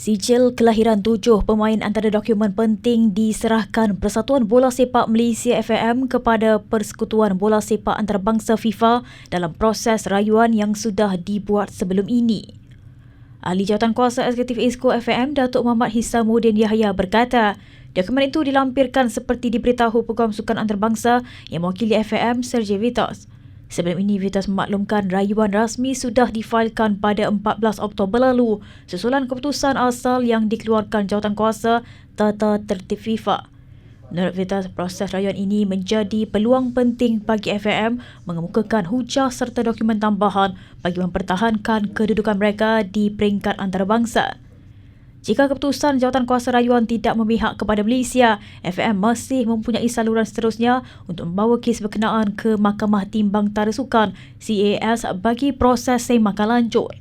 Sijil kelahiran tujuh pemain antara dokumen penting diserahkan Persatuan Bola Sepak Malaysia FAM kepada Persekutuan Bola Sepak Antarabangsa FIFA dalam proses rayuan yang sudah dibuat sebelum ini. Ahli Jawatan Kuasa Eksekutif ISKO FAM Datuk Muhammad Hisamuddin Yahya berkata, dokumen itu dilampirkan seperti diberitahu Peguam Sukan Antarabangsa yang mewakili FAM Sergei Vitos. Sebelum ini, Vitas memaklumkan rayuan rasmi sudah difailkan pada 14 Oktober lalu susulan keputusan asal yang dikeluarkan jawatan kuasa Tata Tertib FIFA. Menurut Vitas, proses rayuan ini menjadi peluang penting bagi FAM mengemukakan hujah serta dokumen tambahan bagi mempertahankan kedudukan mereka di peringkat antarabangsa. Jika keputusan jawatan kuasa rayuan tidak memihak kepada Malaysia, FAM masih mempunyai saluran seterusnya untuk membawa kes berkenaan ke Mahkamah Timbang Tarisukan CAS bagi proses semakan lanjut.